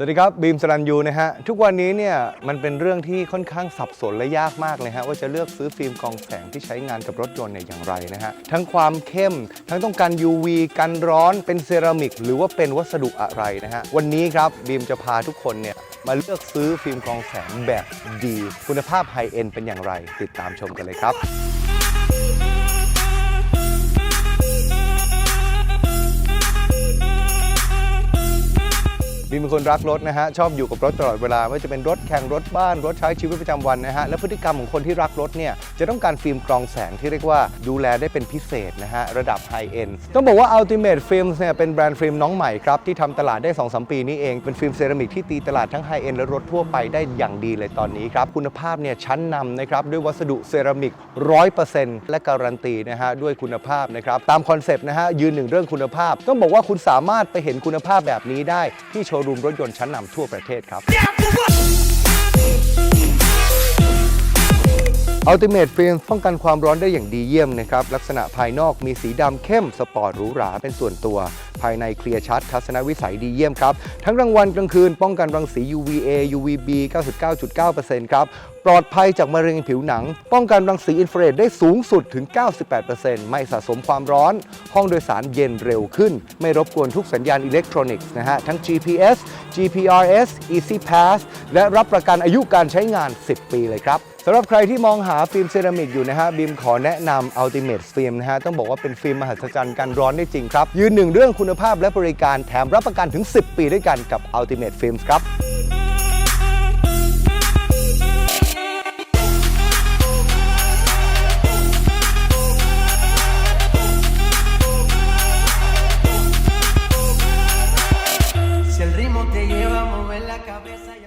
สวัสดีครับบีมสรันยูนะฮะทุกวันนี้เนี่ยมันเป็นเรื่องที่ค่อนข้างสับสนและยากมากเลยฮะว่าจะเลือกซื้อฟิล์มกองแสงที่ใช้งานกับรถยนต์เนี่ยอย่างไรนะฮะทั้งความเข้ม ทั้งต้องการ UV กันร้อนเป็นเซรามิก หรือว่าเป็นวัสดุอะไรนะฮะวันนี้ครับบีมจะพาทุกคนเนี่ยมาเลือกซื้อฟิล์มกองแสงแบบดี คุณภาพไฮเอ็นเป็นอย่างไร ติดตามชมกันเลยครับ บีมเป็นคนรักรถนะฮะชอบอยู่กับรถตลอดเวลาไม่ว่าจะเป็นรถแข่งรถบ้านรถใช้ชีวิตประจำวันนะฮะและพฤติกรรมของคนที่รักรถเนี่ยจะต้องการฟิล์มกรองแสงที่เรียกว่าดูแลได้เป็นพิเศษนะฮะระดับไฮเอ็นต้องบอกว่า Ultimate Films เนี่ยเป็นแบรนด์ฟิล์มน้องใหม่ครับที่ทำตลาดได้2-3ปีนี้เองเป็นฟิล์มเซรามิกที่ตีตลาดทั้งไฮเอ็นและรถทั่วไปได้อย่างดีเลยตอนนี้ครับคุณภาพเนี่ยชั้นนำนะครับด้วยวัสดุเซรามิก 100%และการันตีนะฮะด้วยคุณภาพนะครับตามคอนเซปต์นะฮะยืนหนึ่งเรื่องคุณภาพ ต้องบอกว่าคุณสามารถไปเห็นคุณภาพแบบนี้ได้ที่โชวรูมรถยนต์ชั้นนำทั่วประเทศครับ Ultimate Film ป้องกันความร้อนได้อย่างดีเยี่ยมนะครับ ลักษณะภายนอกมีสีดำเข้ม สปอร์ตหรูหราเป็นส่วนตัว ภายในเคลียร์ชัด ทัศนวิสัยดีเยี่ยมครับ ทั้งกลางวันกลางคืน ป้องกันรังสี UVA UVB 99.9%ครับ ปลอดภัยจากมะเร็งผิวหนัง ป้องกันรังสีอินฟราเรดได้สูงสุดถึง 98%ไม่สะสมความร้อน ห้องโดยสารเย็นเร็วขึ้น ไม่รบกวนทุกสัญญาณอิเล็กทรอนิกส์นะฮะทั้ง GPS GPRS Easy Pass และรับประกันอายุการใช้งาน 10 ปีเลยครับสำหรับใครที่มองหาฟิล์มเซรามิกอยู่นะฮะบีมขอแนะนำ Ultimate Film นะฮะต้องบอกว่าเป็นฟิล์มมหัศจรรย์กันร้อนได้จริงครับ ยืนหนึ่งเรื่องคุณภาพและบริการแถมรับประกันถึง 10 ปีด้วยกันกับ Ultimate Films ครับ la cabeza y